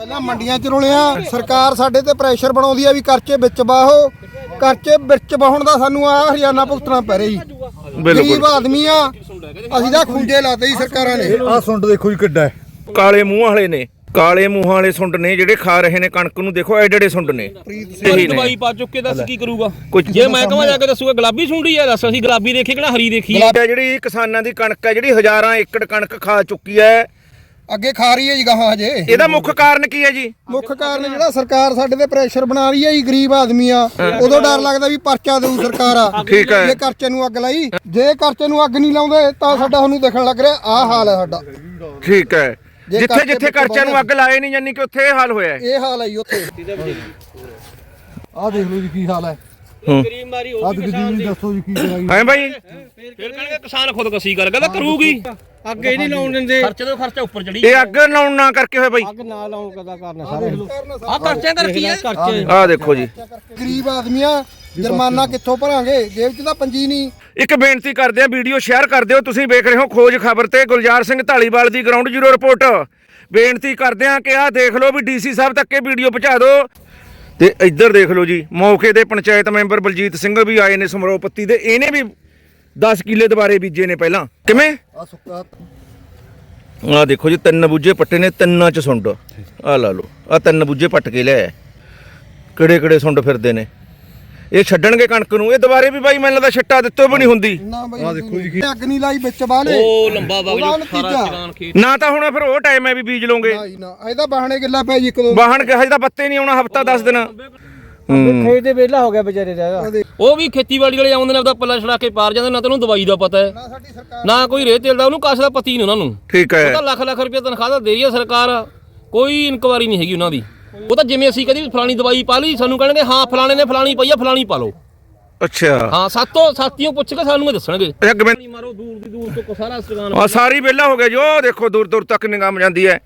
ਪਹਿਲਾਂ ਮੰਡੀਆਂ ਚ ਰੁਲਿਆ ਸਰਕਾਰ ਸਾਡੇ ਤੇ ਪ੍ਰੈਸ਼ਰ ਬਣਾਉਂਦੀ ਆ ਵੀ ਕਰਚੇ ਵਿੱਚ ਬਾਹੋ ਕਰਚੇ ਵਿੱਚ ਬਾਹਣ ਦਾ ਸਾਨੂੰ ਆ ਹਰਿਆਣਾ ਭੁਗਤਣਾ ਪੈ ਰਹੀ ਗਰੀਬ ਆਦਮੀ ਆ ਅਸੀਂ ਤਾਂ ਖੁੰਝੇ ਲਾਤੇ ਜੀ ਸਰਕਾਰਾਂ ਨੇ। ਆਹ ਸੁੰਡ ਦੇਖੋ ਜੀ ਕਿੱਡਾ ਹੈ। ਕਾਲੇ ਮੂੰਹ ਵਾਲੇ ਨੇ ਕਾਲੇ ਮੂੰਹਾਂ ਵਾਲੇ ਸੁੰਡ ਨੇ ਜਿਹੜੇ ਖਾ ਰਹੇ ਨੇ ਕਣਕ ਨੂੰ ਦੇਖੋ ਐਡੇ ਐਡੇ ਸੁੰਡ ਨੇ। ਦਵਾਈ ਪਾ ਚੁੱਕ ਦੱਸ ਕੀ ਕਰੂਗਾ? ਕੁਝ ਜੇ ਮੈਂ ਕਹਾਂ ਜਾ ਕੇ ਦੱਸੂਗਾ ਗੁਲਾਬੀ ਸੁੰਡੀ ਆ ਦੱਸ ਅਸੀਂ ਗੁਲਾਬੀ ਦੇਖੀ ਕਿਹੜਾ ਹਰੀ ਦੇਖੀ। ਆ ਜਿਹੜੀ ਕਿਸਾਨਾਂ ਦੀ ਕਣਕ ਹੈ ਜਿਹੜੀ ਹਜ਼ਾਰਾਂ ਏਕੜ ਕਣਕ ਖਾ ਚੁੱਕੀ ਹੈ ਅੱਗੇ ਖਾ ਰਹੀ ਹੈ ਜੀ ਗਾਹਾਂ ਹਜੇ। ਇਹਦਾ ਮੁੱਖ ਕਾਰਨ ਕੀ ਹੈ ਜੀ? ਮੁੱਖ ਕਾਰਨ ਜਿਹੜਾ ਸਰਕਾਰ ਸਾਡੇ ਤੇ ਪ੍ਰੈਸ਼ਰ ਬਣਾ ਰਹੀ ਹੈ ਜੀ ਗਰੀਬ ਆਦਮੀ ਆ। ਉਦੋਂ ਡਰ ਲੱਗਦਾ ਵੀ ਪਰਚਾ ਦੇਊ ਸਰਕਾਰ ਆ। ਠੀਕ ਹੈ। ਜੇ ਕਰਚੇ ਨੂੰ ਅੱਗ ਲਾਈ ਜੇ ਕਰਚੇ ਨੂੰ ਅੱਗ ਨਹੀਂ ਲਾਉਂਦੇ ਤਾਂ ਸਾਡਾ ਤੁਹਾਨੂੰ ਦੇਖਣ ਲੱਗ ਰਿਹਾ ਆਹ ਹਾਲ ਹੈ ਸਾਡਾ। ਠੀਕ ਹੈ। ਜੇ ਜਿੱਥੇ ਕਰਚੇ ਜਿੱਥੇ ਵਿੱਚ ਨੂੰ ਅੱਗ ਲਾਏ ਨਹੀਂ ਜਾਨੀ ਕਿ ਉੱਥੇ ਇਹ ਹਾਲ ਹੋਇਆ ਹੈ। ਇਹ ਹਾਲ ਹੈ ਜੀ ਉੱਥੇ। ਆਹ ਦੇਖ ਲਓ ਜੀ ਕੀ ਹਾਲ ਹੈ। ਗਰੀਬ ਮਾਰੀ ਆਹ ਤੁਸੀਂ ਜੀ ਦੱਸੋ ਜੀ ਕੀ ਕਰਾਈ ਹੈ ਬਾਈ? ਫਿਰ ਕਹਿੰਦੇ ਕਿਸਾਨ ਖੁਦਕਸ਼ੀ ਕਰ ਕਹਿੰਦਾ ਕਰੂਗੀ। ਅੱਗੇ ਨਹੀਂ ਲਾਉਣ ਦਿੰਦੇ। ਖਰਚੇ ਤੋਂ ਖਰਚਾ ਉੱਪਰ ਚੜੀ ਇਹ ਅੱਗ ਲਾਉਣ ਨਾ ਕਰਕੇ ਹੋਇਆ ਬਾਈ। ਅੱਗ ਨਾ ਲਾਉਣ ਕਦਾ ਕਰਨਾ ਸਾਰੇ। ਆ ਖਰਚਿਆਂ ਕਰ ਕੀ ਹੈ। ਖਰਚੇ। ਆਹ ਦੇਖੋ ਜੀ। ਗਰੀਬ ਆਦਮੀ ਆ ਜੁਰਮਾਨਾ ਕਿੱਥੋਂ ਭਰਾਂਗੇ? ਜੇਬ 'ਚ ਤਾਂ ਪੰਜੀ ਨਹੀਂ। ਇੱਕ ਬੇਨਤੀ ਕਰਦੇ ਆ ਵੀਡੀਓ ਸ਼ੇਅਰ ਕਰ ਦਿਓ। ਤੁਸੀਂ ਵੇਖ ਰਹੇ ਹੋ ਖੋਜ ਖਬਰ ਤੇ ਗੁਲਜ਼ਾਰ ਸਿੰਘ ਢਾਲੀਵਾਲ ਦੀ ਗਰਾਊਂਡ ਜ਼ੀਰੋ ਰਿਪੋਰਟ। ਬੇਨਤੀ ਕਰਦੇ ਆ ਕਿ ਆਹ ਦੇਖ ਲਓ ਵੀ ਡੀਸੀ ਸਾਹਿਬ ਤੱਕ ਇਹ ਵੀਡੀਓ ਪਹੁੰਚਾ ਦਿਓ। ਤੇ ਇੱਧਰ ਦੇਖ ਲਓ ਜੀ ਮੌਕੇ ਦੇ ਪੰਚਾਇਤ ਮੈਂਬਰ ਬਲਜੀਤ ਸਿੰਘ ਵੀ ਆਏ ਨੇ ਸਮਰੋਹ ਪੱਤੀ ਦੇ। ਇਹਨੇ ਵੀ 10 ਕਿੱਲੇ ਦੁਬਾਰੇ ਬੀਜੇ ਨੇ ਪਹਿਲਾਂ। ਕਿਵੇਂ? ਆਹ ਸੁੱਕਾ ਆਹ ਦੇਖੋ ਜੀ ਤਿੰਨ ਬੁੱਝੇ ਪੱਟੇ ਨੇ ਤਿੰਨਾਂ ਚ ਸੁੰਡ। ਆਹ ਲਾ ਲਓ ਆਹ ਤਿੰਨ ਬੁੱਝੇ ਪੱਟ ਕੇ ਲਿਆ ਕਿਹੜੇ ਕਿਹੜੇ ਸੁੰਡ ਫਿਰਦੇ ਨੇ? ਇਹ ਛੱਡਣਗੇ ਕਣਕ ਨੂੰ ਇਹ ਦੁਬਾਰੇ ਵੀ ਬਾਈ ਮੈਨੂੰ ਲੱਗਦਾ ਛੱਟਾ ਦਿੱਤੋ ਵੀ ਨਹੀਂ ਹੁੰਦੀ। ਨਾ ਬਈ ਆਹ ਦੇਖੋ ਜੀ। ਅੱਗ ਨਹੀਂ ਲਾਈ ਵਿੱਚ ਬਾਲੇ ਉਹ ਲੰਬਾ ਵਗ ਉਹਦਾ ਜੋ ਸਾਰਾ। ਚਗਾਨ ਖੇਤ। ਨਾ ਤਾਂ ਹੁਣ ਫਿਰ ਉਹ ਟਾਈਮ ਹੈ ਵੀ ਬੀਜ ਲਓਗੇ। ਨਾ ਜੀ ਨਾ। ਇਹਦਾ ਬਹਾਨੇ ਗਿੱਲਾ ਪਿਆ ਜੀ ਇੱਕ ਦੋ। ਵਾਹਣ ਕੇ ਹਜੇ ਤਾਂ ਪੱਤੇ ਨਹੀਂ ਆਉਣਾ ਹਫਤਾ 10 ਦਿਨ। ਹੂੰ। ਖੇਤ ਦੇ ਵਿਹਲਾ ਹੋ ਗਿਆ ਵਿਚਾਰੇ ਦਾ। ਉਹ ਵੀ ਖੇਤੀਬਾੜੀ ਵਾਲੇ ਆਉਂਦੇ ਨੇ ਆਪਦਾ ਪੱਲਾ ਛੜਾ ਕੇ ਪਾਰ ਜਾਂਦੇ ਨਾ ਤੈਨੂੰ ਦਵਾਈ ਦਾ ਪਤਾ ਹੈ। ਨਾ ਸਾਡੀ ਸਰਕਾਰ ਨਾ ਕੋਈ ਰੇਹ ਤੇਲ ਦਾ ਉਹਨੂੰ ਕਾਸ਼ ਦਾ ਪਤੀ ਨਹੀਂ ਉਹਨਾਂ ਨੂੰ। ਠੀਕ ਹੈ। ਉਹ ਤਾਂ ਲੱਖ ਲੱਖ ਰੁਪਏ ਤਨਖਾਹ ਤਾਂ ਦੇ ਰਹੀ ਹੈ ਸਰਕਾਰ। ਕੋਈ ਇਨਕੁਆਰੀ ਨਹੀਂ ਹੈਗੀ ਉਹਨਾਂ ਦੀ। ਉਹ ਤਾਂ ਜਿਵੇਂ ਅਸੀਂ ਕਦੀ ਫਲਾਣੀ ਦਵਾਈ ਪਾ ਲਈ ਸਾਨੂੰ ਕਹਿਣਗੇ ਹਾਂ ਫਲਾਣੇ ਨੇ ਫਲਾਣੀ ਪਈ ਆ ਫਲਾਣੀ ਪਾ ਲਓ। ਅੱਛਾ। ਹਾਂ ਸਾਤੋਂ ਸਾਥੀਆਂ ਪੁੱਛ ਕੇ ਸਾਨੂੰ ਇਹ ਦੱਸਣਗੇ। ਇਹ ਗਵਿੰਦ ਮਾਰੋ ਦੂਰ ਦੀ ਦੂਰ ਤੋਂ ਸਾਰਾ ਸਟਗਾਨ ਆ ਸਾਰੀ ਵਿਹਲਾ ਹੋ ਗਿਆ ਜੋ ਦੇਖੋ ਦੂਰ ਦੂਰ ਤੱਕ ਨਿਗਾਹ ਜਾਂਦੀ ਹੈ।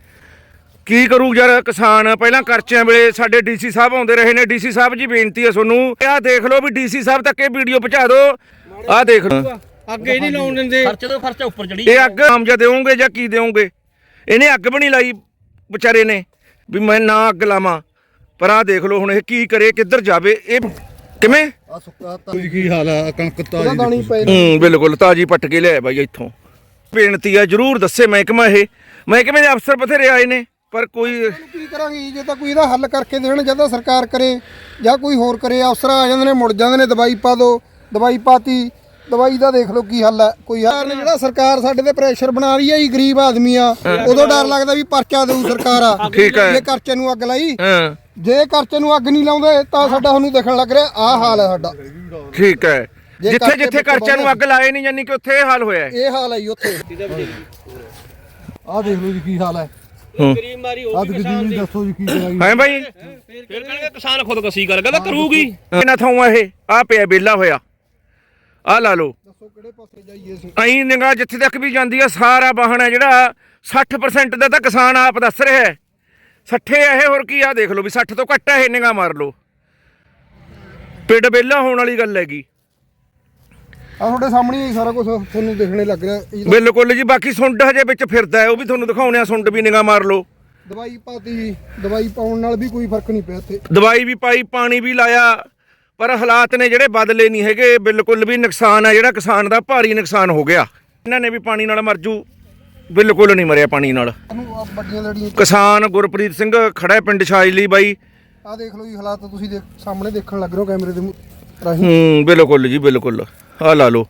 ਕੀ ਕਰੂ ਯਾਰ ਕਿਸਾਨ ਪਹਿਲਾਂ ਕਰਚਿਆਂ ਵੇਲੇ ਸਾਡੇ ਡੀਸੀ ਸਾਹਿਬ ਆਉਂਦੇ ਰਹੇ ਨੇ ਡੀਸੀ ਸਾਹਿਬ ਜੀ ਬੇਨਤੀ ਹੈ ਤੁਹਾਨੂੰ ਆਹ ਦੇਖ ਲਓ ਵੀ ਡੀਸੀ ਸਾਹਿਬ ਤੱਕ ਇਹ ਵੀਡੀਓ ਪਹੁੰਚਾ ਦਿਓ ਆਹ ਦੇਖ ਲਓ। ਅੱਗੇ ਨਹੀਂ ਲਾਉਣ ਦਿੰਦੇ। ਖਰਚੇ ਤੋਂ ਖਰਚਾ ਉੱਪਰ ਚੜੀ ਇਹ ਅੱਗ ਆਮਜਾ ਦੇਵੋਗੇ ਜਾਂ ਕੀ ਦੇਵੋਗੇ? ਇਹਨੇ ਅੱਗ ਵੀ ਨਹੀਂ ਲਾਈ ਵਿਚਾਰੇ ਨੇ। ਵੀ ਮੈਂ ਨਾ ਅੱਗ ਲਾਵਾਂ। ਪਰ ਆਹ ਦੇਖ ਲਓ ਹੁਣ ਇਹ ਕੀ ਕਰੇ ਕਿੱਧਰ ਜਾਵੇ ਇਹ ਕਿਵੇਂ? ਆਹ ਸੁੱਕਾ ਤਾਂ ਕੀ ਹਾਲ ਹੈ ਕਣਕ ਤਾਜੀ ਹੂੰ ਬਿਲਕੁਲ ਤਾਜੀ ਪੱਟ ਕੇ ਲਿਆਇਆ ਬਾਈ ਇੱਥੋਂ। ਬੇਨਤੀ ਆ ਜਰੂਰ ਦੱਸੇ ਮਹਿਕਮਾ ਇਹ। ਮਹਿਕਮੇ ਦੇ ਅਫਸਰ ਬਥੇਰੇ ਆਏ ਨੇ ਪਰ ਕੋਈ ਕੀ ਕਰਾਂਗੇ ਜੀ, ਤਾਂ ਕੋਈ ਇਹਦਾ ਹੱਲ ਕਰਕੇ ਦੇਣ ਜਾਂ ਤਾਂ ਸਰਕਾਰ ਕਰੇ ਜਾਂ ਕੋਈ ਹੋਰ ਕਰੇ ਅਫਸਰ ਆ ਜਾਂਦੇ ਨੇ ਮੁੜ ਜਾਂਦੇ ਨੇ ਦਵਾਈ ਪਾ ਦਿਓ ਦਵਾਈ ਪਾਤੀ। ਦਵਾਈ ਦਾ ਦੇਖ ਲਓ ਕੀ ਹੱਲ ਹੈ। ਕੋਈ ਹੱਲ ਨਹੀਂ ਜਿਹੜਾ ਸਰਕਾਰ ਸਾਡੇ ਤੇ ਪ੍ਰੈਸ਼ਰ ਬਣਾ ਰਹੀ ਹੈ ਜੀ ਗਰੀਬ ਆਦਮੀ ਆ ਉਦੋਂ ਡਰ ਲੱਗਦਾ ਵੀ ਪਰਚਾ ਦੇਊ ਸਰਕਾਰ ਆ। ਠੀਕ ਹੈ। ਜੇ ਕਰਚੇ ਨੂੰ ਅੱਗ ਲਾਈ ਹਾਂ। ਜੇ ਕਰਚੇ ਨੂੰ ਅੱਗ ਨਹੀਂ ਲਾਉਂਦੇ ਤਾਂ ਸਾਡਾ ਤੁਹਾਨੂੰ ਦੇਖਣ ਲੱਗ ਰਿਹਾ ਆਹ ਹਾਲ ਹੈ ਸਾਡਾ। ਠੀਕ ਹੈ। ਜੇ ਜਿੱਥੇ ਕਰਚੇ ਜਿੱਥੇ ਕਰਚਿਆਂ ਨੂੰ ਅੱਗ ਲਾਏ ਨਹੀਂ ਜਾਨੀ ਕਿ ਉੱਥੇ ਇਹ ਹਾਲ ਹੋਇਆ ਹੈ। ਇਹ ਹਾਲ ਹੈ ਜੀ ਉੱਥੇ। ਆਹ ਦੇਖ ਲਓ ਜੀ ਕੀ ਹਾਲ ਹੈ। ਹੂੰ। ਗਰੀਬ ਮਾਰੀ ਆਹ ਤੁਸੀਂ ਜੀ ਦੱਸੋ ਜੀ ਕੀ ਕਰਾਈ। ਹੈ ਬਾਈ? ਫਿਰ ਕਹਿੰਦੇ ਕਿਸਾਨ ਖੁਦਕਸ਼ੀ ਕਰ ਕਹਿੰਦਾ ਕਰੂਗੀ। ਇਹਨਾਂ ਥਾਂ ਇਹ? ਆ ਪਿਆ ਬੇਲਾ ਹੋਇਆ। ਆ ਲਾ ਲਓ। ਦੱਸੋ ਕਿਹੜੇ ਪਾਸੇ ਜਾਈਏ ਅਸੀਂ? ਅਹੀਂ ਨਿਗਾਹ ਜਿੱਥੇ ਤੱਕ ਵੀ ਜਾਂਦੀ ਆ ਸਾਰਾ ਵਾਹਣ ਹੈ ਜਿਹੜਾ 60% ਦਾ ਤਾਂ ਕਿਸਾਨ ਆਪ ਦੱਸ ਰਿਹਾ ਹੈ। 60 ਹੈ ਇਹ ਹੋਰ ਕੀ ਆ ਦੇਖ ਲਓ ਵੀ 60 ਤੋਂ ਘੱਟ ਹੈ ਇਹ ਨਿਗਾਹ ਮਾਰ ਲਓ। ਪਿੰਡ ਬੇਲਾ ਹੋਣ ਵਾਲੀ ਗੱਲ ਹੈਗੀ। ਆ ਤੁਹਾਡੇ ਸਾਹਮਣੇ ਹੀ ਸਾਰਾ ਕੁਝ ਤੁਹਾਨੂੰ ਦੇਖਣੇ ਲੱਗ ਰਿਹਾ। ਇਹ ਬਿਲਕੁਲ ਜੀ ਬਾਕੀ ਸੁੰਡ ਹਜੇ ਵਿੱਚ ਫਿਰਦਾ ਹੈ ਉਹ ਵੀ ਤੁਹਾਨੂੰ ਦਿਖਾਉਣੇ ਆ ਸੁੰਡ ਵੀ ਨਿਗਾਹ ਮਾਰ ਲਓ। ਦਵਾਈ ਪਾਤੀ ਦਵਾਈ ਪਾਉਣ ਨਾਲ ਵੀ ਕੋਈ ਫ਼ਰਕ ਨਹੀਂ ਪਿਆ ਇੱਥੇ। ਦਵਾਈ ਵੀ ਪਾਈ ਪਾਣੀ ਵੀ ਲਾਇਆ। ਪਰ ਹਾਲਾਤ ਨੇ ਜਿਹੜੇ ਬਦਲੇ ਨਹੀਂ ਹੈਗੇ ਬਿਲਕੁਲ ਵੀ ਨੁਕਸਾਨ ਹੈ ਜਿਹੜਾ ਕਿਸਾਨ ਦਾ ਭਾਰੀ ਨੁਕਸਾਨ ਹੋ ਗਿਆ। ਇਹਨਾਂ ਨੇ ਵੀ ਪਾਣੀ ਨਾਲ ਮਰ ਜੂ ਬਿਲਕੁਲ ਨਹੀਂ ਮਰਿਆ ਪਾਣੀ ਨਾਲ। ਕਿਸਾਨ ਗੁਰਪ੍ਰੀਤ ਸਿੰਘ ਖੜਾ ਪਿੰਡ ਛਾਜਲੀ ਬਾਈ। ਆ ਦੇਖ ਲਓ ਜੀ ਹਾਲਾਤ ਤੁਸੀਂ ਦੇਖ ਸਾਹਮਣੇ ਦੇਖਣ ਲੱਗ ਰਹੇ ਹੋ ਕੈਮਰੇ ਦੇ ਰਾਹੀਂ। ਹੂੰ ਬਿਲਕੁਲ ਜੀ ਬਿਲਕੁਲ। ਆ ਲਾ ਲਓ।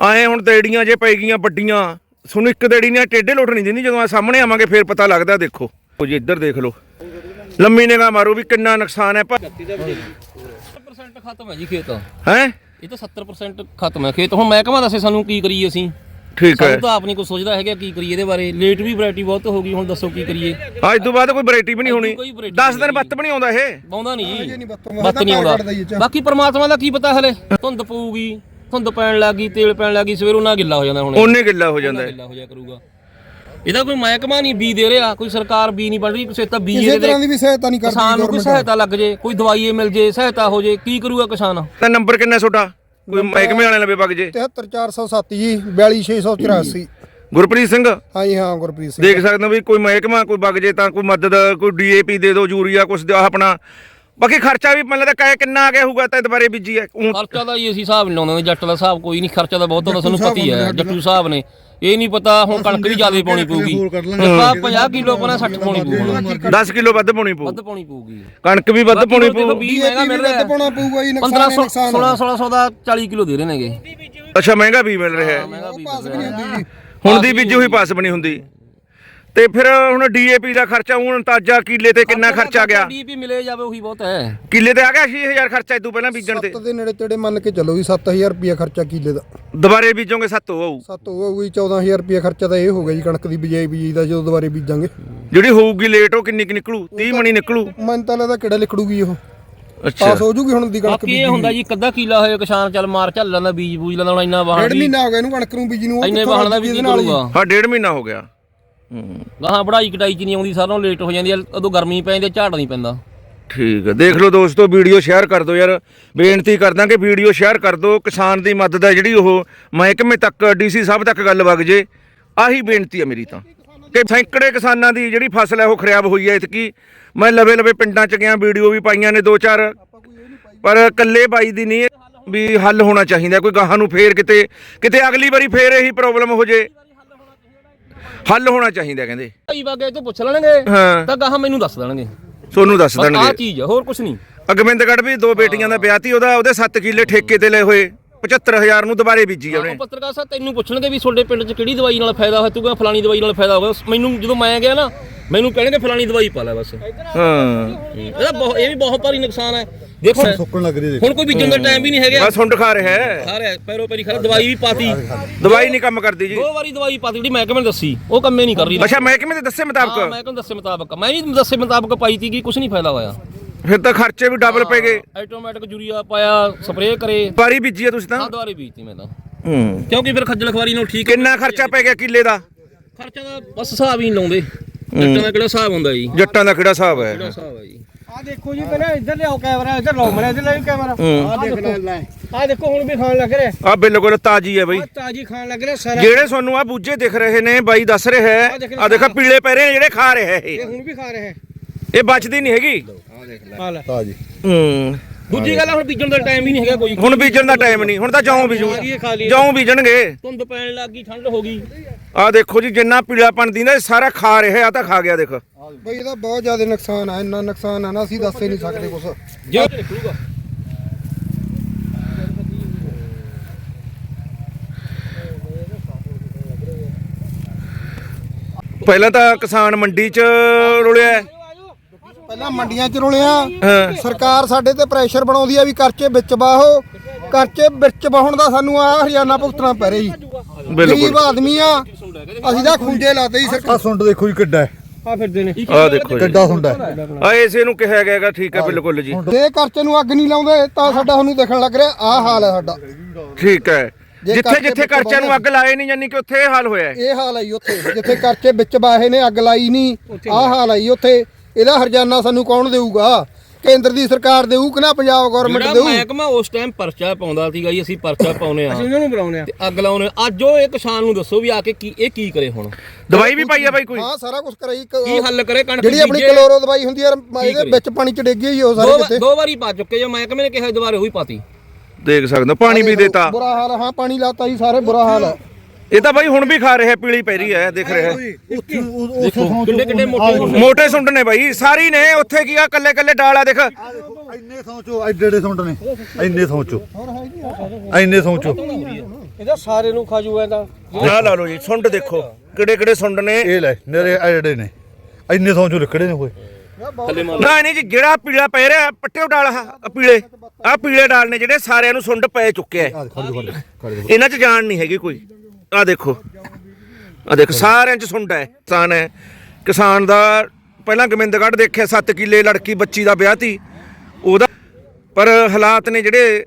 ਆਏ ਹੁਣ ਦੇੜੀਆਂ ਜੇ ਪੈ ਗਈਆਂ ਵੱਡੀਆਂ ਤੁਹਾਨੂੰ ਇੱਕ ਦੇੜੀ ਨੇ ਟੇਢੇ ਲੋਟ ਨਹੀਂ ਦਿੰਦੀ ਜਦੋਂ ਆ ਸਾਹਮਣੇ ਆਵਾਂਗੇ ਫੇਰ ਪਤਾ ਲੱਗਦਾ ਦੇਖੋ। ਉਹ ਜੀ ਇੱਧਰ ਦੇਖ ਲਓ। ਲੰਮੀ ਨਿਗਾਹ ਮਾਰੋ ਵੀ ਕਿੰਨਾ ਨੁਕਸਾਨ ਹੈ 70% ਖਤਮ ਹੈ ਜੀ ਖੇਤ। ਹੈ? ਇਹ ਤਾਂ 70% ਖਤਮ ਹੈ ਖੇਤ। ਹੁਣ ਮਹਿਕਮਾ ਦੱਸੇ ਸਾਨੂੰ ਕੀ ਕਰੀਏ ਅਸੀਂ? ਠੀਕ ਹੈ। ਸਾਨੂੰ ਤਾਂ ਆਪ ਨਹੀਂ ਕੁਝ ਸੋਚਦਾ ਹੈਗਾ ਕੀ ਕਰੀਏ ਇਹਦੇ ਬਾਰੇ। ਲੇਟ ਵੀ ਵੈਰਾਈਟੀ ਬਹੁਤ ਹੋ ਗਈ ਹੁਣ ਦੱਸੋ ਕੀ ਕਰੀਏ? ਅੱਜ ਤੋਂ ਬਾਅਦ ਕੋਈ ਵੈਰਾਈਟੀ ਵੀ ਨਹੀਂ ਹੋਣੀ। ਕੋਈ variety 10 ਦਿਨ ਬੱਤ ਵੀ ਨਹੀਂ ਆਉਂਦਾ ਇਹ। ਬਾਉਂਦਾ ਨਹੀਂ ਜੀ ਬੱਤ ਬੱਤ ਨਹੀਂ ਆਉਂਦਾ। ਬਾਕੀ ਪ੍ਰਮਾਤਮਾ ਦਾ ਕੀ ਪਤਾ ਹਲੇ? ਧੁੰਦ ਪਊਗੀ ਧੁੰਦ ਪੈਣ ਲੱਗੀ ਤੇਲ ਪੈਣ ਲੱਗੀ ਸਵੇਰ ਉਹਨਾਂ ਗਿੱਲਾ ਹੋ ਜਾਂਦਾ ਹੁਣ। ਉਹਨੇ ਗਿੱਲਾ ਹੋ ਜਾਂਦਾ ਹੈ। ਗਿੱਲਾ ਹੋ ਜਾ ਕਰੂਗਾ। ਇਹਦਾ ਕੋਈ ਮਹਿਕਮਾ ਨਹੀਂ ਬੀ ਦੇ ਰਿਹਾ ਕੋਈ ਸਰਕਾਰ ਬੀ ਨਹੀਂ ਬਣ ਰਹੀ ਕਿਸੇ ਤਾਂ ਬੀ ਕਿਸੇ ਦੇ ਤਰ੍ਹਾਂ ਦੀ ਵੀ ਸਹਾਇਤਾ ਨਹੀਂ ਕਰਦੀ ਕਿਸਾਨ ਨੂੰ ਕੋਈ। ਸਹਾਇਤਾ ਲੱਗ ਜੇ ਕੋਈ ਦਵਾਈ ਮਿਲ ਜੇ ਸਹਾਇਤਾ ਹੋ ਜੇ ਕੀ ਕਰੂਗਾ ਕਿਸਾਨ? ਤਾਂ ਨੰਬਰ ਕਿੰਨਾ ਤੁਹਾਡਾ? ਕੋਈ ਮਹਿਕਮੇ ਵਾਲੇ ਲਵੇ ਵਗ ਜੇ। 73407 ਜੀ 42684 ਗੁਰਪ੍ਰੀਤ ਸਿੰਘ? ਹਾਂਜੀ ਹਾਂ ਗੁਰਪ੍ਰੀਤ ਸਿੰਘ। ਦੇਖ ਸਕਦੇ ਹੋ ਵੀ ਕੋਈ ਮਹਿਕਮਾ ਕੋਈ ਵਗ ਜੇ ਤਾਂ ਕੋਈ ਮਦਦ ਕੋਈ ਡੀਏਪੀ ਦੇ ਦਿਓ ਯੂਰੀਆ ਕੁਛ ਦਿਓ ਆਪਣਾ। ਬਾਕੀ ਖਰਚਾ ਵੀ ਮੈਨੂੰ ਲੱਗਦਾ ਕਿੰਨਾ ਆ ਗਿਆ ਹੋਊਗਾ ਤਾਂ ਦੁਬਾਰੇ ਬੀਜੀ ਹੈ ਖਰਚਾ ਦਾ ਜੀ ਅਸੀਂ ਹਿਸਾਬ ਨਹੀਂ ਲਾਉਂਦੇ ਜੱਟ ਦਾ ਹਿਸਾਬ ਕੋਈ ਨਹੀਂ ਖਰਚਾ ਤਾਂ ਬਹੁਤ ਹੁੰਦਾ ਸਾਨੂੰ ਪਤਾ ਹੀ ਹੈ ਜੱਟੂ ਸਾਹਿਬ ਨੇ। ਇਹ ਨਹੀਂ ਪਤਾ ਹੁਣ ਕਣਕ ਵੀ ਜ਼ਿਆਦਾ ਪਾਉਣੀ ਪਊਗੀ। ਆਪਾਂ 50 ਕਿਲੋ ਪਣਾ 60 ਪਾਉਣੀ ਪਊਗੀ। 10 ਕਿਲੋ ਵੱਧ ਪਾਉਣੀ ਪਊ। ਵੱਧ ਪਾਉਣੀ ਪਊਗੀ। ਕਣਕ ਵੀ ਵੱਧ ਪਾਉਣੀ ਪਊ। ਵੀ ਮਹਿੰਗਾ ਮਿਲ ਰਿਹਾ। ਵੱਧ ਪਾਉਣਾ ਪਊਗਾ ਜੀ ਨੁਕਸਾਨ ਹੀ 1500 ਨੁਕਸਾਨ 16 1600 ਦਾ 40 ਕਿਲੋ ਦੇ ਰਹੇ ਨੇਗੇ। ਅੱਛਾ ਮਹਿੰਗਾ ਵੀ ਮਿਲ ਰਿਹਾ। ਹੈ ਹੁਣ ਦੀ ਬੀਜੀ ਹੋਈ ਪਾਸ ਬਣੀ ਹੁੰਦੀ। ਤੇ ਫਿਰ ਹੁਣ ਡੀਏਪੀ ਦਾ ਖਰਚਾ ਹੁਣ ਅੰਦਾਜ਼ਾ ਕਿੱਲੇ ਤੇ ਕਿੰਨਾ ਖਰਚਾ ਗਿਆ? ਡੀਪੀ ਮਿਲੇ ਜਾਵੇ ਉਹੀ ਬਹੁਤ ਹੈ। ਕਿੱਲੇ ਤੇ ਆ ਗਿਆ 6000 ਖਰਚਾ ਇਦੋਂ ਪਹਿਲਾਂ ਬੀਜਣ ਤੇ? ਸੱਤ ਦੇ ਨੇੜੇ ਤੇੜੇ ਮੰਨ ਕੇ ਚੱਲੋ ਵੀ 7000 ਰੁਪਿਆ ਖਰਚਾ ਕਿੱਲੇ ਦਾ। ਦੁਬਾਰੇ ਬੀਜੋਗੇ ਸੱਤ ਹੋਊ? ਸੱਤ ਹੋਊਗੀ 14000 ਰੁਪਿਆ ਖਰਚਾ ਤਾਂ ਇਹ ਹੋ ਗਿਆ ਜੀ ਕਣਕ ਦੀ ਬਿਜਾਈ ਬੀਜੀ ਦਾ ਜਦੋਂ ਦੁਬਾਰੇ ਬੀਜਾਂਗੇ। ਜਿਹੜੀ ਹੋਊਗੀ ਲੇਟ ਉਹ ਕਿੰਨੀ ਕੁ ਨਿਕਲੂ? 30 ਮਣੀ ਨਿਕਲੂ? ਮਨ ਤਾਂ ਲੱਗਦਾ ਕਿਹੜਾ ਲਿਖੜੂਗੀ ਉਹ। ਅੱਛਾ। ਪਾਸ ਹੋ ਜੂਗੀ ਹੁਣ ਦੀ ਕਣਕ ਬਾਕੀ ਇਹ ਹੁੰਦਾ ਜੀ ਕੱਦਾ ਕੀਲਾ ਹੋਇਆ ਕਿਸਾਨ ਚੱਲ ਮਾਰ ਝੱਲ ਲੈਂਦਾ ਬੀਜ ਬੂਜ ਲੈਂਦਾ ਹੁਣ ਇੰਨਾ ਵਾਹਣ ਡੇਢ ਵੀ ਮਹੀਨਾ ਹੋ ਗਿਆ ਇਹਨੂੰ ਕਣਕ ਨੂੰ ਬੀਜੀ ਨੂੰ ਇੰਨੇ ਵਾਹਣ ਦਾ ਵੀ ਕੀ? ਕਰੂਗਾ ਹਾਂ ਡੇਢ ਮਹੀਨਾ ਹੋ ਗਿਆ। ਗਾਹਾਂ ਪੜਾਈ ਕਟਾਈ ਚ ਨਹੀਂ ਆਉਂਦੀ, ਸਾਰਿਆਂ ਲੇਟ ਹੋ ਜਾਂਦੀ ਹੈ ਉਦੋਂ ਗਰਮੀ ਪੈ ਜਾਂਦੀ ਝਾੜ ਨਹੀਂ ਪੈਂਦਾ। ਠੀਕ ਹੈ ਦੇਖ ਲਓ ਦੋਸਤੋ, ਵੀਡੀਓ ਸ਼ੇਅਰ ਕਰ ਦਿਓ ਯਾਰ। ਬੇਨਤੀ ਕਰਦਾ ਕਿ ਵੀਡੀਓ ਸ਼ੇਅਰ ਕਰ ਦਿਓ, ਕਿਸਾਨ ਦੀ ਮਦਦ ਹੈ ਜਿਹੜੀ ਉਹ ਮਹਿਕਮੇ ਤੱਕ, ਡੀਸੀ ਸਾਹਿਬ ਤੱਕ ਗੱਲ ਵਗ ਜੇ। ਆਹੀ ਬੇਨਤੀ ਹੈ ਮੇਰੀ ਤਾਂ। ਕਿ ਸੈਂਕੜੇ ਕਿਸਾਨਾਂ ਦੀ ਜਿਹੜੀ ਫਸਲ ਹੈ ਉਹ ਖਰਾਬ ਹੋਈ ਹੈ ਇਤਕੀ। ਮੈਂ ਲਵੇ ਲਵੇ ਪਿੰਡਾਂ ਚ ਗਿਆ, ਵੀਡੀਓ ਵੀ ਪਾਈਆਂ ਨੇ ਦੋ ਚਾਰ ਪਰ ਇਕੱਲੇ ਬਾਈ ਦੀ ਨਹੀਂ, ਵੀ ਹੱਲ ਹੋਣਾ ਚਾਹੀਦਾ, ਕੋਈ ਗਾਹਾਂ ਨੂੰ ਫੇਰ ਕਿਤੇ ਕਿਤੇ ਅਗਲੀ ਵਾਰੀ ਫੇਰ ਇਹੀ ਪ੍ਰੋਬਲਮ ਹੋ ਜੇ। ਹੱਲ ਹੋਣਾ ਚਾਹੀਦਾ ਕਹਿੰਦੇ। ਭਾਈ ਵਾਗੇ ਤੋਂ ਪੁੱਛ ਲੈਣਗੇ ਹਾਂ। ਤਾਂ ਗਾਹਾਂ ਮੈਨੂੰ ਦੱਸ ਦੇਣਗੇ। ਸੋਨੂੰ ਦੱਸ ਬਸ ਆਹ ਦੇਣਗੇ। ਚੀਜ਼ ਹੈ ਹੋਰ ਕੁਝ ਨਹੀਂ। ਅਗਮਿੰਦਗੜ੍ਹ ਵੀ ਦੋ ਬੇਟੀਆਂ ਦਾ ਵਿਆਹ ਤੀ ਉਹਦਾ ਉਹਦੇ 7 ਕਿੱਲੇ ਠੇਕੇ ਤੇ ਲਏ ਹੋਏ। 75000 ਨੂੰ ਦੁਬਾਰੇ ਬੀਜੀ ਉਹਨੇ। ਪੱਤਰਕਾਰ ਸਾਹਿਬ ਤੈਨੂੰ ਪੁੱਛਣਗੇ ਵੀ ਤੁਹਾਡੇ ਪਿੰਡ 'ਚ ਕਿਹੜੀ ਦਵਾਈ ਨਾਲ ਫਾਇਦਾ ਹੋਇਆ? ਤੂੰ ਕਹਿੰਦਾ ਫਲਾਣੀ ਦਵਾਈ ਨਾਲ ਫਾਇਦਾ ਹੋਇਆ। ਮੈਨੂੰ ਜਦੋਂ ਮੈਂ ਗਿਆ ਨਾ ਮੈਨੂੰ ਕਹਿਣਗੇ ਫਲਾਣੀ ਦਵਾਈ ਪਾ ਲੈ ਬਸ। ਹਾਂ। ਇਹਦਾ ਬਹੁਤ ਇਹ ਵੀ ਬਹੁਤ ਭਾਰੀ ਨੁਕਸਾਨ ਹੈ। ਦੇਖੋ ਸੁੱਕਣ ਲੱਗ ਰਹੀ ਹੁਣ ਕੋਈ ਬੀਜਣ ਦਾ ਟਾਈਮ ਵੀ ਨਹੀਂ ਹੈਗਾ। ਬਸ ਸੁੰਡ ਖਾ ਰਿਹਾ ਹੈ। ਸਾਰੇ ਪੈਰੋ ਪੈਰੀ ਖੜਾ ਦਵਾਈ ਵੀ ਪਾਤੀ। ਦਵਾਈ ਨਹੀਂ ਕੰਮ ਕਰਦੀ ਜੀ। ਦੋ ਵਾਰੀ ਦਵਾਈ ਪਾਤੀ ਜਿਹੜੀ ਮਹਿਕਮੇ ਨੇ ਦੱਸੀ ਉਹ ਕੰਮੇ ਨਹੀਂ ਕਰ ਰਹੀ। ਅੱਛਾ ਮਹਿਕਮੇ ਦੇ ਦੱਸੇ ਹਾਂ ਮੁਤਾਬਕ ਮੈਂ ਕਹਿੰਦਾ ਦੱਸੇ ਮੁਤਾਬਕ। ਮੈਂ ਵੀ ਦੱਸੇ ਮੁਤਾਬਕ ਪਾਈ ਤੀ ਕਿ ਕੁਝ ਨਹੀਂ ਫਾਇਦਾ ਹੋਇਆ। ਫਿਰ ਤਾਂ ਖਰਚੇ ਵੀ ਡਬਲ ਪੈ ਗਏ। ਆਟੋਮੈਟਿਕ ਯੂਰੀਆ ਪਾਇਆ ਸਪਰੇਅ ਕਰੇ। ਵਾਰੀ ਬੀਜੀ ਆ ਤੁਸੀਂ ਤਾਂ? ਹਾਂ ਦੁਆਰੇ ਬੀਜਤੀ ਮੈਂ ਤਾਂ। ਹੂੰ। ਕਿਉਂਕਿ ਫਿਰ ਖੱਜਲ ਖਵਾਰੀ ਨਾਲ ਠੀਕ ਕਿੰਨਾ ਖਰਚਾ ਪੈ ਗਿਆ ਕਿੱਲੇ ਦਾ? ਖਰਚਾ ਦਾ ਬਸ ਹਿਸਾਬ ਹੀ ਨਹੀਂ ਲਾਉਂਦੇ। ਜੱਟਾਂ ਦਾ ਕਿਹੜਾ ਹਿਸਾਬ ਹੁੰਦਾ ਜੀ? ਜੱਟਾਂ ਦਾ ਕਿਹੜਾ ਹਿਸਾਬ ਹੈ? ਹਿਸਾਬ ਹੈ ਜੀ? ਆ ਦੇਖੋ ਜੀ ਪਹਿਲਾਂ ਇੱਧਰ ਲਿਆਓ ਕੈਮਰਾ ਇੱਧਰ ਲਾਓ ਮੇਰਾ ਇੱਧਰ ਲਾਓ ਕੈਮਰਾ। ਆ ਦੇਖ। ਲੈ ਆ ਦੇਖੋ ਹੁਣ ਵੀ ਖਾਣ ਲੱਗ ਰਿਹਾ। ਆ ਬਿਲਕੁਲ ਤਾਜੀ ਹੈ ਬਈ। ਆ ਤਾਜੀ ਖਾਣ ਲੱਗ ਰਿਹਾ ਸਾਰਾ। ਜਿਹੜੇ ਤੁਹਾਨੂੰ ਆ ਬੂਝੇ ਦਿਖ ਰਹੇ ਨੇ ਬਾਈ ਦੱਸ ਰਿਹਾ ਹੈ। ਆ ਦੇਖੋ ਪੀਲੇ ਪੈ ਰਹੇ ਨੇ ਜਿਹੜੇ ਖਾ ਰਿਹਾ ਇਹ। ਇਹ ਹੁਣ ਵੀ ਖਾ ਰਿਹਾ ਇਹ ਬਚਦੀ ਨਹੀਂ ਹੈਗੀ। ਆ ਲੈ। ਤਾਜੀ ਹੂੰ। ਦੂਜੀ ਗੱਲ ਆ, ਹੁਣ ਬੀਜਣ ਦਾ ਟਾਈਮ ਹੀ ਨਹੀਂ ਹੈਗਾ ਕੋਈ। ਹੁਣ ਬੀਜਣ ਦਾ ਟਾਈਮ ਨਹੀਂ ਹੁਣ ਤਾਂ ਜੌਂ ਬੀਜੂ। ਜੌਂ ਬੀਜਣਗੇ। ਧੁੰਦ ਪੈਣ ਲੱਗ ਗਈ ਠੰਡ ਹੋ ਗਈ। ਆ ਦੇਖੋ ਜੀ ਜਿੰਨਾ ਪੀਲਾਪਣ ਦੀ ਨਾ ਇਹ ਸਾਰਾ ਖਾ ਰਿਹਾ ਆ ਤਾਂ ਖਾ ਗਿਆ ਦੇਖ। ਬਈ ਇਹਦਾ ਬਹੁਤ ਜ਼ਿਆਦਾ ਨੁਕਸਾਨ ਆ ਇੰਨਾ ਨੁਕਸਾਨ ਆ ਨਾ ਅਸੀਂ ਦੱਸ ਹੀ ਨਹੀਂ ਸਕਦੇ ਕੁਛ। ਜੇ ਨਿਕਲੂਗਾ ਪਹਿਲਾਂ ਤਾਂ ਕਿਸਾਨ ਮੰਡੀ 'ਚ ਰੁਲਿਆ। ਹੈ। ਪਹਿਲਾਂ ਮੰਡੀਆਂ 'ਚ ਰੁਲਿਆ ਸਰਕਾਰ ਸਾਡੇ ਤੇ ਪ੍ਰੈਸ਼ਰ ਬਣਾਉਂਦੀ ਆ ਵੀ ਕਰਚੇ ਵਿੱਚ ਬਾਹੋ ਕਰਚੇ ਵਿੱਚ ਬਾਹਣ ਦਾ ਸਾਨੂੰ ਆ ਹਰਿਆਣਾ ਭੁਗਤਣਾ ਪੈ ਰਹੀ ਬਿਲਕੁਲ। ਗਰੀਬ ਆਦਮੀ ਆ ਅਸੀਂ ਤਾਂ ਖੁੰਝੇ ਲਾਤੇ ਜੀ ਸਰਕਾਰ। ਆ ਸੁੰਡ ਦੇਖੋ ਜੀ ਕਿੱਡਾ ਹੈ। ਆ ਫਿਰਦੇ ਨੇ। ਆ ਦੇਖੋ ਜੀ। ਕਿੱਡਾ ਸੁੰਡ ਹੈ। ਆ ਇਸੇ ਨੂੰ ਕਿਹਾ ਗਿਆਗਾ ਠੀਕ ਹੈ ਬਿਲਕੁਲ ਜੀ। ਜੇ ਕਰਚੇ ਨੂੰ ਅੱਗ ਨਹੀਂ ਲਾਉਂਦੇ ਤਾਂ ਸਾਡਾ ਤੁਹਾਨੂੰ ਦੇਖਣ ਲੱਗ ਰਿਹਾ ਆ ਹਾਲ ਹੈ ਸਾਡਾ। ਠੀਕ ਹੈ। ਜੇ ਜਿੱਥੇ ਕਰਚੇ ਜਿੱਥੇ ਕਰਚਿਆਂ ਨੂੰ ਅੱਗ ਲਾਏ ਨਹੀਂ ਜਾਨੀ ਕਿ ਉੱਥੇ ਇਹ ਹਾਲ ਹੋਇਆ ਹੈ। ਇਹ ਹਾਲ ਹੈ ਜੀ ਉੱਥੇ। ਜਿੱਥੇ ਕਰਚੇ ਵਿੱਚ ਬਾਹੇ ਨੇ ਅੱਗ ਲਾਈ ਨਹੀਂ ਆ ਹਾਲ ਹੈ ਜੀ ਉੱਥੇ। ਇਹਦਾ ਹਰਜਾਨਾ ਸਾਨੂੰ ਕੌਣ ਦੇਊਗਾ? ਕੇਂਦਰ ਦੀ ਸਰਕਾਰ ਦੇਊ ਕਿ ਨਾ ਪੰਜਾਬ ਗਵਰਨਮੈਂਟ ਜਿਹੜਾ ਦੇਊ? ਮਹਿਕਮਾ ਉਸ ਟਾਈਮ ਪਰਚਾ ਪਾਉਂਦਾ ਸੀਗਾ ਜੀ ਅਸੀਂ ਪਰਚਾ ਪਾਉਨੇ ਆ ਅਸੀਂ ਉਹਨਾਂ ਨੂੰ ਆ ਤੇ ਅੱਗ ਲਾਉਨੇ ਅੱਜ ਉਹ ਇਹ ਕਿਸਾਨ ਨੂੰ ਦੱਸੋ ਵੀ ਆ ਕੇ ਕੀ ਇਹ ਕੀ ਕਰੇ ਹੁਣ? ਦਵਾਈ ਵੀ ਪਾਈ ਆ ਬਾਈ ਕੋਈ? ਹਾਂ ਸਾਰਾ ਕੁਝ ਕਰਾਈ। ਕੀ ਹੱਲ ਕਰੇ ਕਣਕ ਜਿਹੜੀ ਆਪਣੀ? ਕਲੋਰੋ ਦਵਾਈ ਹੁੰਦੀ ਆ ਇਹਦੇ? ਵਿੱਚ ਪਾਣੀ ਚ ਡਿੱਗੀ ਹੋਈ ਉਹ ਸਾਰੇ ਕਿਤੇ। ਦੋ ਵਾਰੀ ਪਾ ਚੁੱਕੇ ਜੋ ਮਹਿਕਮੇ ਨੇ ਕਿਹਾ ਦੁਬਾਰੇ ਉਹੀ ਪਾਤੀ। ਦੇਖ ਸਕਦੇ ਪਾਣੀ ਵੀ ਦੇਤਾ। ਬੁਰਾ ਹਾਲ ਹੈ, ਹਾਂ ਪਾਣੀ ਲਾਤਾ ਜੀ ਸਾਰੇ ਬੁਰਾ ਹਾਲ ਹੈ ਇਹ ਤਾਂ ਬਾਈ ਹੁਣ ਵੀ ਖਾ ਰਿਹਾ ਪੀਲੀ ਪੈ ਰਹੀ ਹੈ ਦੇਖ ਰਿਹਾ। ਉੱਥੇ ਉੱਥੇ ਸੌਂ ਕਿੰਨੇ ਕਿੰਨੇ ਮੋਟੇ ਮੋਟੇ ਸੁੰਡ ਨੇ ਬਾਈ ਸਾਰੀ ਨੇ ਉੱਥੇ ਕੀ ਆ ਕੱਲੇ ਕੱਲੇ ਡਾਲ ਆ ਦੇਖ। ਇੰਨੇ ਸੌਂਚੋ ਐਡੇ ਐਡੇ ਸੁੰਡ ਨੇ ਇੰਨੇ ਸੌਂਚੋ ਇੰਨੇ ਸੌਂਚੋ ਇਹਦਾ ਸਾਰੇ ਨੂੰ ਖਾ ਜੂਗਾ ਇਹਦਾ ਆਹ ਲਾ ਲਓ ਜੀ ਸੁੰਡ ਦੇਖੋ ਕਿਹੜੇ ਕਿਹੜੇ ਸੁੰਡ ਨੇ। ਇਹ ਲੈ ਨਰੇ ਐਡੇ ਨੇ। ਇੰਨੇ ਸੌਂਚੋ ਲਿਖੜੇ ਨੇ ਕੋਈ? ਨਾ ਨਹੀਂ ਜੀ ਜਿਹੜਾ ਪੀਲਾ ਪੈ ਰਿਹਾ ਪੱਟਿਓ ਡਾਲ ਆ ਆਹ ਪੀਲੇ। ਆ ਪੀਲੇ ਡਾਲ ਨੇ ਜਿਹੜੇ ਸਾਰਿਆਂ ਨੂੰ ਸੁੰਡ ਪੈ ਚੁੱਕੇ ਆ ਆ ਖੜ ਜਾ ਖੜ ਜਾ, ਖੜ ਜਾ ਇਹਨਾਂ 'ਚ ਜਾਨ ਨਹੀਂ ਹੈਗੀ ਕੋਈ। ਆ ਦੇਖੋ। ਆ ਦੇਖ। ਸਾਰਿਆਂ 'ਚ ਸੁੰਡ ਹੈ, ਕਿਸਾਨ ਹੈ। ਕਿਸਾਨ ਦਾ ਪਹਿਲਾਂ ਗੋਬਿੰਦਗੜ੍ਹ ਦੇਖਿਆ 7 ਕਿੱਲੇ ਲੜਕੀ ਬੱਚੀ ਦਾ ਵਿਆਹ ਤੀ ਉਹਦਾ ਪਰ ਹਾਲਾਤ ਨੇ ਜਿਹੜੇ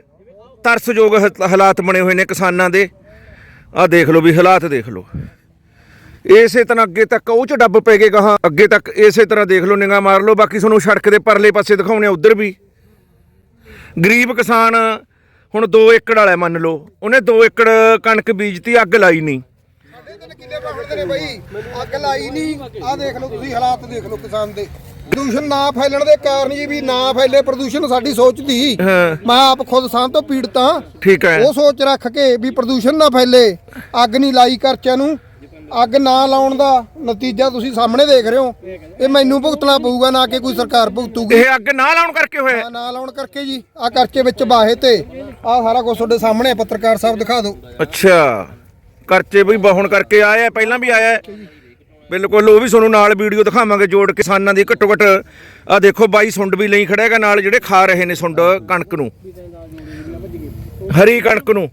ਤਰਸਯੋਗ ਹਾਲਾਤ ਬਣੇ ਹੋਏ ਨੇ ਕਿਸਾਨਾਂ ਦੇ। ਆ ਦੇਖ ਲਓ ਵੀ ਹਾਲਾਤ ਦੇਖ ਲਓ। ਇਸੇ ਤਰ੍ਹਾਂ ਅੱਗੇ ਤੱਕ ਉਹ ਚ ਡੱਬ ਪੈ ਗਏ ਗਾਹਾਂ। ਅੱਗੇ ਤੱਕ ਇਸੇ ਤਰ੍ਹਾਂ ਦੇਖ ਲਓ, ਨਿਗਾਹ ਮਾਰ ਲਓ। ਬਾਕੀ ਤੁਹਾਨੂੰ ਸੜਕ ਦੇ ਪਰਲੇ ਪਾਸੇ ਦਿਖਾਉਣੇ ਆ ਉਧਰ ਵੀ। ਗਰੀਬ ਕਿਸਾਨ ਹੁਣ 2 ਏਕੜ ਵਾਲਾ ਮੰਨ ਲਓ ਉਹਨੇ 2 ਏਕੜ ਕਣਕ ਬੀਜਤੀ ਅੱਗ ਲਾਈ ਨਹੀਂ। ਕਿੱਲੇ ਵਾਹਣਦੇ ਨੇ ਬਾਈ? ਅੱਗ ਲਾਈ ਨਹੀਂ। ਆਹ ਦੇਖ ਲਓ ਤੁਸੀਂ ਹਾਲਾਤ ਦੇਖ ਲਓ ਕਿਸਾਨ ਦੇ। ਪ੍ਰਦੂਸ਼ਣ ਨਾ ਫੈਲਣ ਦੇ ਕਾਰਨ ਜੀ ਵੀ ਨਾ ਫੈਲੇ ਪ੍ਰਦੂਸ਼ਣ ਸਾਡੀ ਸੋਚ ਦੀ। ਮੈਂ ਆਪ ਖੁਦ ਸਾਂ ਤੋਂ ਪੀੜਤਾਂ ਠੀਕ ਹੈ। ਉਹ ਸੋਚ ਰੱਖ ਕੇ ਵੀ ਪ੍ਰਦੂਸ਼ਣ ਨਾ ਫੈਲੇ। ਅੱਗ ਨਹੀਂ ਲਾਈ ਕਰਚਿਆਂ ਨੂੰ। ਅੱਗ ਨਾ ਲਾਉਣ ਦਾ ਨਤੀਜਾ ਤੁਸੀਂ ਸਾਹਮਣੇ ਦੇਖ ਰਹੇ ਹੋ। ਇਹ ਮੈਨੂੰ ਭੁਗਤਣਾ ਪਊਗਾ ਨਾ ਕਿ ਕੋਈ ਸਰਕਾਰ ਭੁਗਤੂਗੀ। ਇਹ ਅੱਗ ਨਾ ਲਾਉਣ ਕਰਕੇ ਹੋਇਆ। ਨਾ- ਨਾ ਲਾਉਣ ਕਰਕੇ ਜੀ। ਆ ਕਰਚੇ ਵਿੱਚ ਬਾਹੇ ਤੇ। ਆ ਸਾਰਾ ਕੁਝ ਤੁਹਾਡੇ ਸਾਹਮਣੇ ਹੈ, ਪੱਤਰਕਾਰ ਸਾਹਿਬ ਦਿਖਾ ਦਿਓ। ਅੱਛਾ ਕਰਚੇ ਵੀ ਬਹੁਣ ਕਰਕੇ ਆਇਆ ਪਹਿਲਾਂ ਵੀ ਆਇਆ। ਹੈ। ਬਿਲਕੁਲ ਉਹ ਵੀ ਤੁਹਾਨੂੰ ਨਾਲ ਵੀਡੀਓ ਦਿਖਾਵਾਂਗੇ ਜੋੜ ਕਿਸਾਨਾਂ ਦੀ ਘੱਟੋ ਘੱਟ ਆ ਦੇਖੋ ਬਾਈ ਸੁੰਡ ਵੀ ਲਈ ਖੜਾ ਹੈਗਾ ਨਾਲ ਜਿਹੜੇ ਖਾ ਰਹੇ ਨੇ ਸੁੰਡ ਕਣਕ ਨੂੰ। ਹਰੀ ਕਣਕ ਨੂੰ।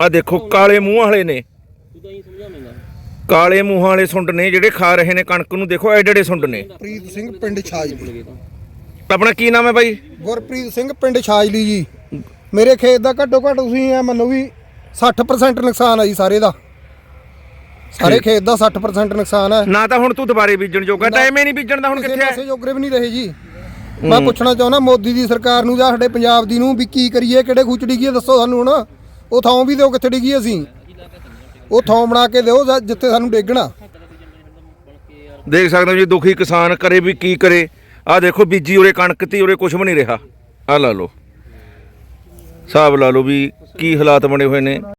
ਆ ਦੇਖੋ ਕਾਲੇ ਮੂੰਹ ਵਾਲੇ ਨੇ। ਕਾਲੇ ਮੂੰਹਾਂ ਵਾਲੇ ਸੁੰਡ ਨੇ ਜਿਹੜੇ ਖਾ ਰਹੇ ਨੇ ਕਣਕ ਨੂੰ ਦੇਖੋ ਐਡੇ ਐਡੇ ਸੁੰਡ ਨੇ। ਪ੍ਰੀਤ ਸਿੰਘ ਪਿੰਡ ਛਾਜਲੀ। ਆਪਣਾ ਕੀ ਨਾਮ ਹੈ ਬਾਈ? ਗੁਰਪ੍ਰੀਤ ਸਿੰਘ ਪਿੰਡ ਛਾਜਲੀ ਜੀ। ਮੇਰੇ ਖੇਤ ਦਾ ਘੱਟੋ ਘੱਟ ਤੁਸੀਂ ਇਹ ਮੰਨੋ ਵੀ 60% ਨੁਕਸਾਨ ਆ ਜੀ ਸਾਰੇ ਦਾ। ਸਾਰੇ ਖੇਤ ਦਾ 60% ਨੁਕਸਾਨ ਹੈ ਨਾ ਤਾਂ ਹੁਣ ਤੂੰ ਦੁਬਾਰੇ ਬੀਜਣ ਜੋਗਾ ਟਾਈਮ ਹੀ ਨਹੀਂ ਬੀਜਣ ਦਾ ਹੁਣ ਕਿਸੇ ਕਿੱਥੇ ਪਾਸੇ ਹੈ ਜੋਗਰੇ ਵੀ ਨਹੀਂ ਰਹੇ ਜੀ। ਮੈਂ ਪੁੱਛਣਾ ਚਾਹੁੰਦਾ ਮੋਦੀ ਦੀ ਸਰਕਾਰ ਨੂੰ ਜਾਂ ਸਾਡੇ ਪੰਜਾਬ ਦੀ ਨੂੰ ਵੀ ਕੀ ਕਰੀਏ ਕਿਹੜੇ ਖੂਚ ਡਿੱਗੀਏ ਦੱਸੋ ਸਾਨੂੰ ਹੁਣ। ਉਹ ਥਾਂ ਵੀ ਦਿਓ ਕਿੱਥੇ ਡਿੱਗੀਏ ਅਸੀਂ। ਉਹ ਥਾਂ ਬਣਾ ਕੇ ਦਿਓ ਜਾਂ ਜਿੱਥੇ ਸਾਨੂੰ ਡੇਗਣਾ। ਦੇਖ ਸਕਦੇ ਹੋ ਜੀ ਦੁਖੀ ਕਿਸਾਨ ਕਰੇ ਵੀ ਕੀ ਕਰੇ। ਆ ਦੇਖੋ ਬੀਜੀ ਉਰੇ ਕਣਕ ਤੀ ਉਰੇ ਕੁਝ ਵੀ ਨਹੀਂ ਰਿਹਾ। ਆ ਲਾ ਲਓ। ਹਿਸਾਬ ਲਾ ਲਓ ਵੀ ਕੀ ਹਾਲਾਤ ਬਣੇ ਹੋਏ ਨੇ।